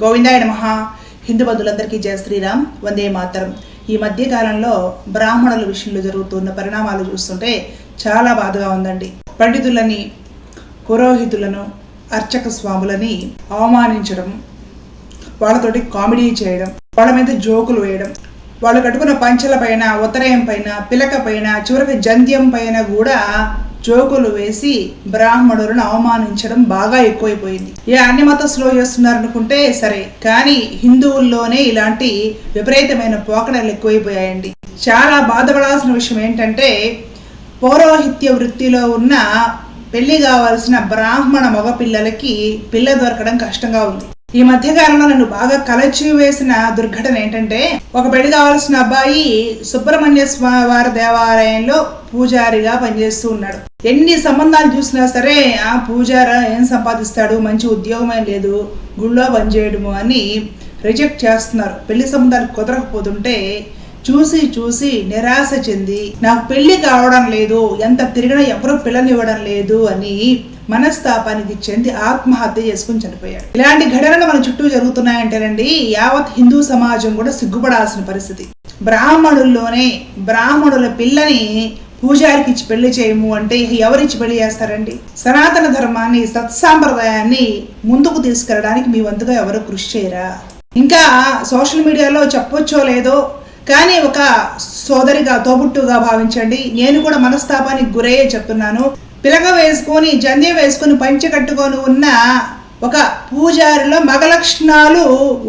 గోవిందాయ నమః. హిందూ బంధువులందరికీ జయ శ్రీరామ్. వందే మాతరం. ఈ మధ్య కాలంలో బ్రాహ్మణుల విషయంలో జరుగుతున్న పరిణామాలు చూస్తుంటే చాలా బాధగా ఉందండి. పండితులని పురోహితులను అర్చక స్వాములని అవమానించడం వాళ్ళతోటి కామెడీ చేయడం వాళ్ళ మీద జోకులు వేయడం వాళ్ళు కట్టుకున్న పంచల పైన ఉత్తరయం పైన పిలక పైన చివరికి జంధ్యం పైన కూడా జోకులు వేసి బ్రాహ్మణులను అవమానించడం బాగా ఎక్కువైపోయింది. ఏ అన్ని మతస్థులు చేస్తున్నారనుకుంటే సరే కానీ హిందువుల్లోనే ఇలాంటి విపరీతమైన పోకడలు ఎక్కువైపోయాయండి. చాలా బాధపడాల్సిన విషయం ఏంటంటే పౌరోహిత్య వృత్తిలో ఉన్న పెళ్ళి కావాల్సిన బ్రాహ్మణ మగపిల్లలకి పిల్ల దొరకడం కష్టంగా ఉంది. ఈ మధ్య కాలంలో నన్ను బాగా కలచి వేసిన దుర్ఘటన ఏంటంటే ఒక పెళ్ళి కావాల్సిన అబ్బాయి సుబ్రహ్మణ్య స్వామి వారి దేవాలయంలో పూజారిగా పనిచేస్తూ ఉన్నాడు. ఎన్ని సంబంధాలు చూసినా సరే ఆ పూజారా ఏం సంపాదిస్తాడు? మంచి ఉద్యోగమే లేదు. గుళ్ళో పనిచేయడము అని రిజెక్ట్ చేస్తున్నారు. పెళ్ళి సంబంధాలు కుదరకపోతుంటే చూసి చూసి నిరాశ చెంది నాకు పెళ్ళి కావడం లేదు ఎంత తిరిగినా ఎవరూ పిల్లనివ్వడం లేదు అని మనస్తాపానికి చెంది ఆత్మహత్య చేసుకుని చనిపోయాడు. ఇలాంటి ఘటనలు మన చుట్టూ జరుగుతున్నాయంటేనండి యావత్ హిందూ సమాజం కూడా సిగ్గుపడాల్సిన పరిస్థితి. బ్రాహ్మణుల్లోనే బ్రాహ్మణుల పిల్లని పూజారికి ఇచ్చి పెళ్ళి చేయము అంటే ఎవరిచ్చి పెళ్ళి చేస్తారండి? సనాతన ధర్మాన్ని సత్సాంప్రదాయాన్ని ముందుకు తీసుకెళ్ళడానికి మీ వంతుగా ఎవరు కృషి చేయరా? ఇంకా సోషల్ మీడియాలో చెప్పొచ్చో లేదో కానీ ఒక సోదరిగా తోబుట్టుగా భావించండి. నేను కూడా మనస్తాపానికి గురయ్యే చెప్తున్నాను. పిలక వేసుకొని జంధ్యం వేసుకొని పంచి కట్టుకొని ఉన్న ఒక పూజారిలో మగ లక్షణాలు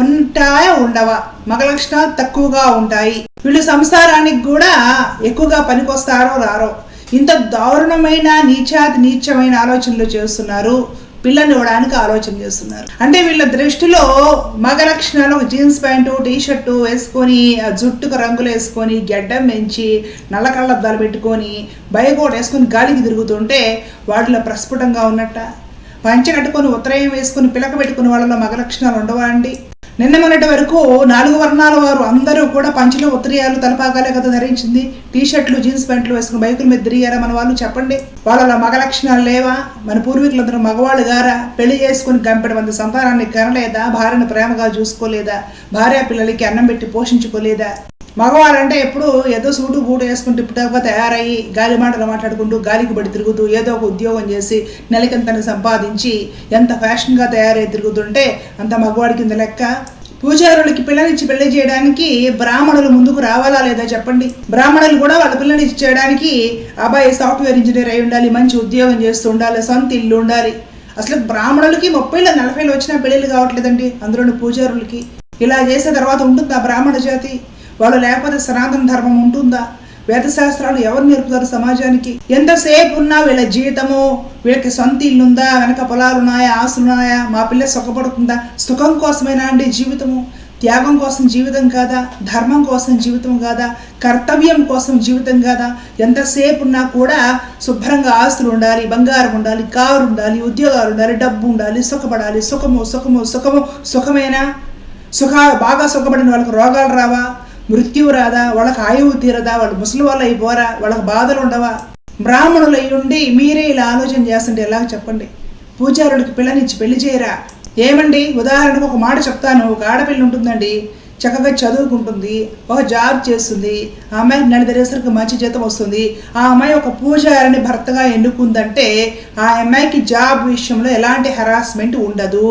ఉంటాయా ఉండవా? మగ లక్షణాలు తక్కువగా ఉంటాయి. వీళ్ళు సంసారానికి కూడా ఎక్కువగా పనికొస్తారో రారో. ఇంత దారుణమైన నీచాతి నీచమైన ఆలోచనలు చేస్తున్నారు. పిల్లని ఇవ్వడానికి ఆలోచన చేస్తున్నారు. అంటే వీళ్ళ దృష్టిలో మగ లక్షణాలు జీన్స్ ప్యాంటు టీ షర్టు వేసుకొని జుట్టుకు రంగులు వేసుకొని గెడ్డం పెంచి నల్ల కళ్ళద్దాలు పెట్టుకొని బయకోట వేసుకొని గాలికి తిరుగుతుంటే వాటిలో ప్రస్ఫుటంగా ఉన్నట్ట? పంచె కట్టుకొని ఉత్తరయం వేసుకొని పిలక పెట్టుకుని వాళ్ళలో మగ లక్షణాలు ఉండవా అండి? నిన్న మొన్నటి వరకు నాలుగు వర్ణాల వారు అందరూ కూడా పంచలు ఉత్తరీయాలు తలపాగాలే కదా ధరించింది. టీ షర్ట్లు జీన్స్ ప్యాంట్లు వేసుకుని బైకుల మీద తిరిగారా మన వాళ్ళు చెప్పండి. వాళ్ళ మగ లక్షణాలు లేవా? మన పూర్వీకులందరూ మగవాళ్ళు గారా? పెళ్ళి చేసుకుని గంపెడు మంది సంతానాన్ని కనలేదా? భార్యను ప్రేమగా చూసుకోలేదా? భార్య పిల్లలకి అన్నం పెట్టి పోషించుకోలేదా? మగవారంటే ఎప్పుడు ఏదో సూటు బూటు వేసుకుని ఇప్పుడుగా తయారయ్యి గాలి మాటలు మాట్లాడుకుంటూ గాలికి పడి తిరుగుతూ ఏదో ఒక ఉద్యోగం చేసి నెలకింతను సంపాదించి ఎంత ఫ్యాషన్గా తయారై తిరుగుతుంటే అంత మగవాడి కింద లెక్క. పూజారులకి పిల్లనిచ్చి పెళ్ళి చేయడానికి బ్రాహ్మణులు ముందుకు రావాలా లేదా చెప్పండి? బ్రాహ్మణులు కూడా వాళ్ళ పిల్లని చేయడానికి అబ్బాయి సాఫ్ట్వేర్ ఇంజనీర్ అయి ఉండాలి మంచి ఉద్యోగం చేస్తూ ఉండాలి సొంత ఇల్లు ఉండాలి. అసలు బ్రాహ్మణులకి ముప్పైలో నలభైలో వచ్చినా పెళ్ళిళ్ళు కావట్లేదండి అందులోని పూజారులకి. ఇలా చేసే తర్వాత ఉంటుందా బ్రాహ్మణ జాతి? వాళ్ళు లేకపోతే సనాతన ధర్మం ఉంటుందా? వేదశాస్త్రాలు ఎవరు నేర్పుతారు సమాజానికి? ఎంతసేపు ఉన్నా వీళ్ళ జీవితము వీళ్ళకి సొంత ఇల్లుందా వెనక పొలాలు ఉన్నాయా ఆస్తులు ఉన్నాయా మా పిల్ల సుఖపడుతుందా? సుఖం కోసమేనా అండి జీవితము? త్యాగం కోసం జీవితం కాదా? ధర్మం కోసం జీవితం కాదా? కర్తవ్యం కోసం జీవితం కాదా? ఎంతసేపు ఉన్నా కూడా శుభ్రంగా ఆస్తులు ఉండాలి బంగారం ఉండాలి కారు ఉండాలి ఉద్యోగాలు ఉండాలి డబ్బు ఉండాలి సుఖపడాలి. సుఖము సుఖము సుఖము సుఖమేనా? సుఖ బాగా సుఖపడిన వాళ్ళకి రోగాలు రావా? మృత్యువు రాదా వాళ్ళకి ఆయువు తీరదా వాళ్ళు ముసలి వాళ్ళు అయిపోరా వాళ్ళకి బాధలు ఉండవా బ్రాహ్మణులు అయి ఉండి మీరే ఇలా ఆలోచన చేస్తుంటే ఎలాగ చెప్పండి? పూజారుడికి పిల్లనిచ్చి పెళ్ళి చేయరా? ఏమండి? ఉదాహరణకు ఒక మాట చెప్తాను. ఒక ఆడపిల్ల ఉంటుందండి చక్కగా చదువుకుంటుంది ఒక జాబ్ చేస్తుంది ఆ అమ్మాయి నెలదిరేసరికి మంచి జీతం వస్తుంది. ఆ అమ్మాయి ఒక పూజారిని భర్తగా ఎన్నుకుందంటే ఆ అమ్మాయికి జాబ్ విషయంలో ఎలాంటి హెరాస్మెంట్ ఉండదు.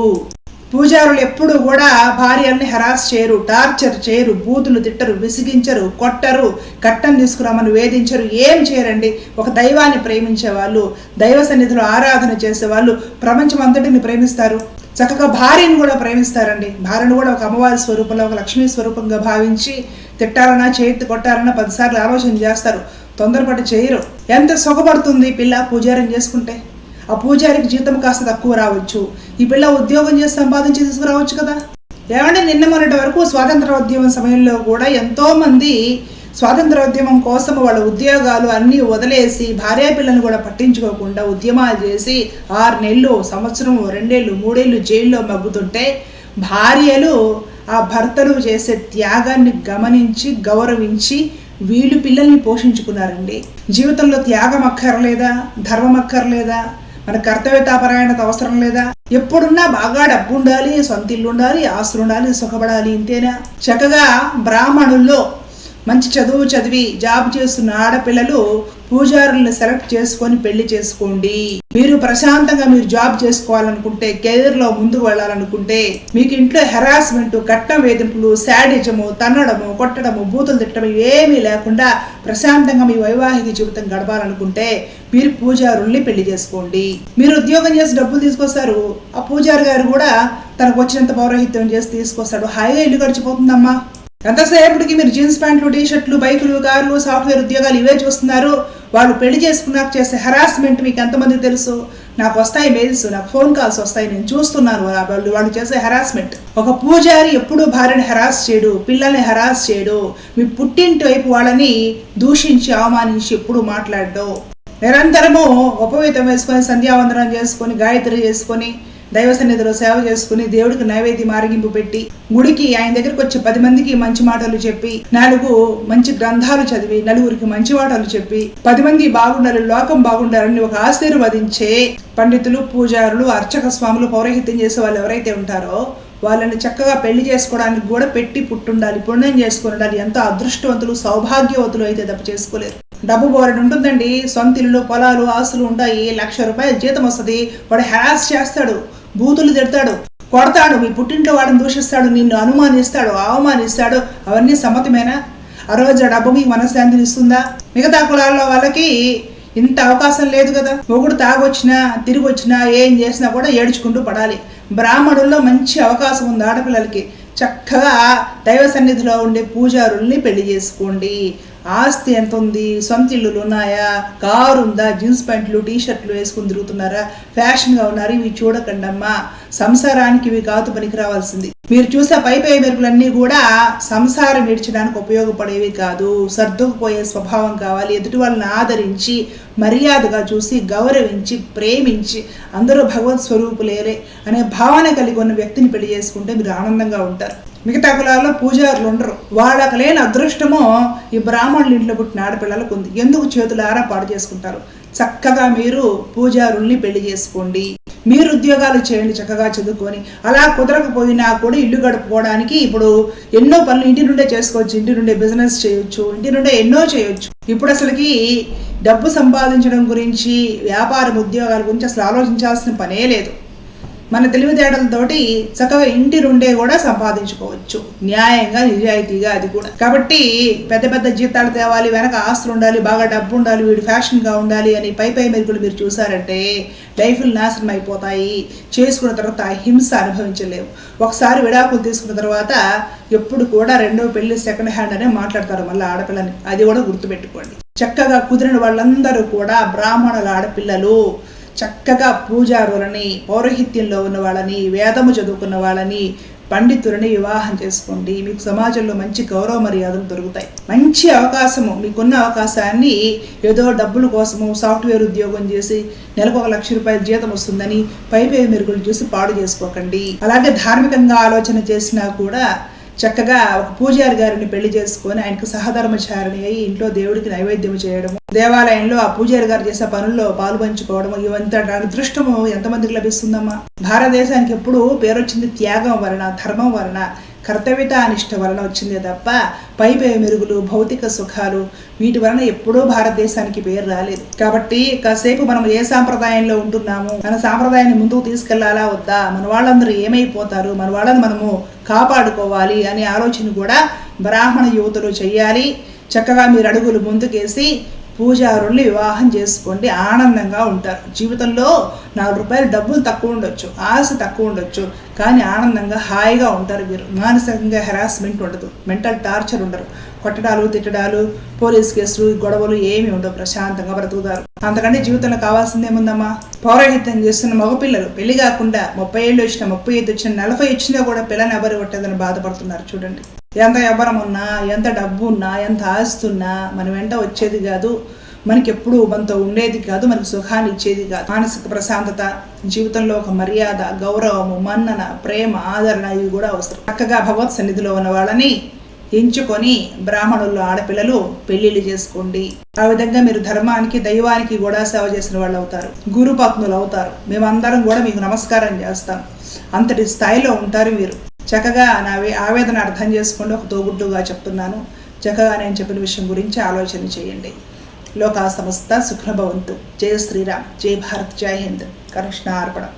పూజారులు ఎప్పుడు కూడా భార్యల్ని హెరాస్ చేయరు టార్చర్ చేయరు బూతులు తిట్టరు విసిగించరు కొట్టరు కట్టం తీసుకురామని వేధించరు ఏం చేయరండి? ఒక దైవాన్ని ప్రేమించే వాళ్ళు దైవ సన్నిధిలో ఆరాధన చేసే వాళ్ళు ప్రపంచం అంతటిని ప్రేమిస్తారు. చక్కగా భార్యను కూడా ప్రేమిస్తారండి. భార్యను కూడా ఒక అమ్మవారి స్వరూపంలో ఒక లక్ష్మీ స్వరూపంగా భావించి తిట్టాలన్నా చేతి కొట్టాలన్నా పదిసార్లు ఆలోచన చేస్తారు. తొందరపాటు చేయరు. ఎంత సుఖపడుతుంది పిల్ల పూజారం చేసుకుంటే? ఆ పూజారికి జీతం కాస్త తక్కువ రావచ్చు. ఈ పిల్ల ఉద్యోగం చేసి సంపాదించి తీసుకురావచ్చు కదా. ఏమంటే నిన్న మొన్నటి వరకు స్వాతంత్రోద్యమం సమయంలో కూడా ఎంతోమంది స్వాతంత్రోద్యమం కోసం వాళ్ళ ఉద్యోగాలు అన్నీ వదిలేసి భార్య పిల్లల్ని కూడా పట్టించుకోకుండా ఉద్యమాలు చేసి ఆరు నెలలు సంవత్సరం రెండేళ్ళు మూడేళ్ళు జైల్లో మగ్గుతుంటే భార్యలు ఆ భర్తలు చేసే త్యాగాన్ని గమనించి గౌరవించి వీళ్ళు పిల్లల్ని పోషించుకున్నారండి. జీవితంలో త్యాగం అక్కర్లేదా? ధర్మం అక్కర్లేదా? మన కర్తవ్యతాపరాయణత అవసరం లేదా? ఎప్పుడున్నా బాగా డబ్బు ఉండాలి సొంత ఇల్లు ఉండాలి ఆస్తులు ఉండాలి సుఖపడాలి ఇంతేనా? చక్కగా బ్రాహ్మణుల్లో మంచి చదువు చదివి జాబ్ చేస్తున్న ఆడపిల్లలు పూజారులను సెలెక్ట్ చేసుకొని పెళ్ళి చేసుకోండి. మీరు ప్రశాంతంగా మీరు జాబ్ చేసుకోవాలనుకుంటే కెరీర్లో ముందుకు వెళ్ళాలనుకుంటే మీకు ఇంట్లో హెరాస్మెంట్ కట్నం వేధింపులు శాడిజము తన్నడము కొట్టడము బూతులు తిట్టడం ఏమీ లేకుండా ప్రశాంతంగా మీ వైవాహిక జీవితం గడపాలనుకుంటే మీరు పూజారుల్ని పెళ్ళి చేసుకోండి. మీరు ఉద్యోగం చేసి డబ్బులు తీసుకొస్తారు. ఆ పూజారి గారు కూడా తనకు వచ్చినంత పౌరోహిత్యం చేసి తీసుకొస్తాడు. హాయిగా ఇల్లు గడిచిపోతుందమ్మా. ఎంతసేపటికి మీరు జీన్స్ ప్యాంట్లు టీ షర్ట్లు బైకులు కార్లు సాఫ్ట్వేర్ ఉద్యోగాలు ఇవే చూస్తున్నారు. వాళ్ళు పెళ్ళి చేసుకున్నాక చేసే హెరాస్మెంట్ మీకు ఎంతమందికి తెలుసు? నాకు వస్తాయి మెయిల్స్ నాకు ఫోన్ కాల్స్ వస్తాయి. నేను చూస్తున్నాను వాళ్ళు వాళ్ళు చేసే హెరాస్మెంట్ ఒక పూజారి ఎప్పుడూ భార్యని హెరాస్ చేయడు పిల్లల్ని హెరాస్ చేయడు. మీ పుట్టింటి వైపు వాళ్ళని దూషించి అవమానించి ఎప్పుడు మాట్లాడడు. నిరంతరము ఉపవేతం వేసుకొని సంధ్యావందనం చేసుకొని గాయత్రి చేసుకొని దైవ సన్నిధిలో సేవ చేసుకుని దేవుడికి నైవేద్యం ఆరగింపు పెట్టి గుడికి ఆయన దగ్గరికి వచ్చి పది మందికి మంచి మాటలు చెప్పి నాలుగు మంచి గ్రంథాలు చదివి నలుగురికి మంచి మాటలు చెప్పి పది మంది బాగుండాలి లోకం బాగుండాలని ఒక ఆశీర్వదించే పండితులు పూజారులు అర్చక స్వాములు పౌరహిత్యం చేసే వాళ్ళు ఎవరైతే ఉంటారో వాళ్ళని చక్కగా పెళ్ళి చేసుకోవడానికి కూడా పెట్టి పుట్టుండాలి పుణ్యం చేసుకుని ఉండాలి. ఎంతో అదృష్టవంతులు సౌభాగ్యవతులు అయితే తప్ప చేసుకోలేరు. డబ్బు బోరెడు ఉంటుందండి. సొంత ఇల్లు పొలాలు ఆస్తులు ఉంటాయి. లక్ష రూపాయలు జీతం వస్తుంది. వాడు హ్యాస్ చేస్తాడు. బూతులు తిడతాడు. కొడతాడు. మీ పుట్టింట్లో వాడిని దూషిస్తాడు. నిన్ను అనుమానిస్తాడు. అవమానిస్తాడు. అవన్నీ సమ్మతమేనా? ఆ రోజు ఆ డబ్బు మీకు మనశ్శాంతిని ఇస్తుందా? మిగతా కులాల్లో వాళ్ళకి ఇంత అవకాశం లేదు కదా. మొగుడు తాగొచ్చినా తిరిగి వచ్చినా ఏం చేసినా కూడా ఏడ్చుకుంటూ పడాలి. బ్రాహ్మణుల్లో మంచి అవకాశం ఉంది ఆడపిల్లలకి. చక్కగా దైవ సన్నిధిలో ఉండే పూజారుల్ని పెళ్ళి చేసుకోండి. ఆస్తి ఎంత ఉంది? సొంత ఇళ్ళు ఉన్నాయా? కారు ఉందా? జీన్స్ ప్యాంట్లు టీ షర్ట్లు వేసుకుని తిరుగుతున్నారా? ఫ్యాషన్గా ఉన్నారు? ఇవి చూడకండి అమ్మా. సంసారానికి ఇవి కాదు పనికి రావాల్సింది మీరు చూసే పై పై మెరుగులన్నీ కూడా సంసారం విడిచడానికి ఉపయోగపడేవి కాదు. సర్దుకుపోయే స్వభావం కావాలి. ఎదుటి వాళ్ళని ఆదరించి మర్యాదగా చూసి గౌరవించి ప్రేమించి అందరూ భగవత్ స్వరూపులేరే అనే భావన కలిగి ఉన్న వ్యక్తిని పెళ్ళి చేసుకుంటే మీరు ఆనందంగా ఉంటారు. మిగతా కులాల్లో పూజారులు ఉండరు. వాళ్ళకు లేని అదృష్టము ఈ బ్రాహ్మణుల ఇంట్లో పుట్టిన ఆడపిల్లలకు ఉంది. ఎందుకు చేతులారా పాడు చేసుకుంటారు? చక్కగా మీరు పూజారుల్ని పెళ్ళి చేసుకోండి. మీరు ఉద్యోగాలు చేయండి చక్కగా చదువుకొని. అలా కుదరకపోయినా కూడా ఇల్లు గడుపుకోవడానికి ఇప్పుడు ఎన్నో పనులు ఇంటి నుండే చేసుకోవచ్చు. ఇంటి నుండే బిజినెస్ చేయొచ్చు. ఇంటి నుండే ఎన్నో చేయొచ్చు. ఇప్పుడు అసలుకి డబ్బు సంపాదించడం గురించి వ్యాపారం ఉద్యోగాల గురించి అసలు ఆలోచించాల్సిన పనే లేదు. మన తెలివితేటలతోటి చక్కగా ఇంటి నుండే కూడా సంపాదించుకోవచ్చు. న్యాయంగా నిజాయితీగా అది కూడా. కాబట్టి పెద్ద పెద్ద జీతాలు తేవాలి వెనక ఆస్తులు ఉండాలి బాగా డబ్బు ఉండాలి వీడు ఫ్యాషన్గా ఉండాలి అని పై పై మెరుగులు మీరు చూసారంటే లైఫ్లు నాశనం అయిపోతాయి. చేసుకున్న తర్వాత హింస అనుభవించలేవు. ఒకసారి విడాకులు తీసుకున్న తర్వాత ఎప్పుడు కూడా రెండో పెళ్ళి సెకండ్ హ్యాండ్ అనే మాట్లాడతారు మళ్ళీ ఆడపిల్లని. అది కూడా గుర్తుపెట్టుకోండి. చక్కగా కుదిరిన వాళ్ళందరూ కూడా బ్రాహ్మణుల ఆడపిల్లలు చక్కగా పూజారులని పౌరోహిత్యంలో ఉన్న వాళ్ళని వేదము చదువుకున్న వాళ్ళని పండితులని వివాహం చేసుకోండి. మీకు సమాజంలో మంచి గౌరవ మర్యాదలు దొరుకుతాయి. మంచి అవకాశము మీకున్న అవకాశాన్ని ఏదో డబ్బుల కోసము సాఫ్ట్వేర్ ఉద్యోగం చేసి నెలకు ఒక లక్ష రూపాయల జీతం వస్తుందని పై పై మెరుగులు చూసి పాడు చేసుకోకండి. అలాగే ధార్మికంగా ఆలోచన చేసినా కూడా చక్కగా ఒక పూజారి గారిని పెళ్ళి చేసుకొని ఆయనకు సహధర్మచారిణి అయి ఇంట్లో దేవుడికి నైవేద్యం చేయడము దేవాలయంలో ఆ పూజారి గారు చేసే పనుల్లో పాలు పంచుకోవడము ఇవంతా అదృష్టము. ఎంతమందికి లభిస్తుందమ్మా? భారతదేశానికి ఎప్పుడు పేరొచ్చింది త్యాగం వలన ధర్మం వలన కర్తవ్యత అనిష్ట వలన వచ్చిందే తప్ప పై పై మెరుగులు భౌతిక సుఖాలు వీటి వలన ఎప్పుడూ భారతదేశానికి పేరు రాలేదు. కాబట్టి కాసేపు మనం ఏ సాంప్రదాయంలో ఉంటున్నాము మన సాంప్రదాయాన్ని ముందుకు తీసుకెళ్ళాలా వద్దా? మన వాళ్ళందరూ ఏమైపోతారు? మన వాళ్ళని మనము కాపాడుకోవాలి అనే ఆలోచన కూడా బ్రాహ్మణ యువతులు చెయ్యాలి చక్కగా మీరు అడుగులు ముందుకేసి పూజారుల్ని వివాహం చేసుకోండి ఆనందంగా ఉంటారు. జీవితంలో నాలుగు రూపాయలు డబ్బులు తక్కువ ఉండొచ్చు ఆశ తక్కువ ఉండొచ్చు కానీ ఆనందంగా హాయిగా ఉంటారు వీరు. మానసికంగా హెరాస్మెంట్ ఉండదు మెంటల్ టార్చర్ ఉండరు. కొట్టడాలు తిట్టడాలు పోలీస్ కేసులు గొడవలు ఏమి ఉండవు. ప్రశాంతంగా బ్రతుకుతారు. అంతకంటే జీవితంలో కావాల్సింది ఏముందమ్మా? పౌరోహిత్యం చేస్తున్న మగపిల్లలు పెళ్ళి కాకుండా ముప్పై ఏళ్ళు వచ్చిన ముప్పై ఐదు వచ్చిన నలభై వచ్చినా కూడా పిల్లని ఎవరు కొట్టేదని బాధపడుతున్నారు. చూడండి. ఎంత వ్యాపారం ఉన్నా ఎంత డబ్బు ఉన్నా ఎంత ఆస్తున్నా మన వెంట వచ్చేది కాదు. మనకి ఎప్పుడు మనతో ఉండేది కాదు మనకి సుఖాన్ని ఇచ్చేది కాదు. మానసిక ప్రశాంతత జీవితంలో ఒక మర్యాద గౌరవము మన్నన ప్రేమ ఆదరణ ఇవి కూడా అవసరం. చక్కగా భగవత్ సన్నిధిలో ఉన్న వాళ్ళని ఎంచుకొని బ్రాహ్మణుల్లో ఆడపిల్లలు పెళ్ళిళ్ళు చేసుకోండి. ఆ విధంగా మీరు ధర్మానికి దైవానికి కూడా సేవ చేసిన వాళ్ళు అవుతారు. గురు పత్నులు అవుతారు. మేమందరం కూడా మీకు నమస్కారం చేస్తాం. అంతటి స్థాయిలో ఉంటారు మీరు. చక్కగా నా వే- ఆవేదన అర్థం చేసుకోండి ఒక తోబుట్టుగా చెప్తున్నాను. చక్కగా నేను చెప్పిన విషయం గురించి ఆలోచన చేయండి. లోకా సమస్త సుఖ్రభవంతు జయ శ్రీరామ్. జై భారత్. జై హింద్. కృష్ణ అర్పణం.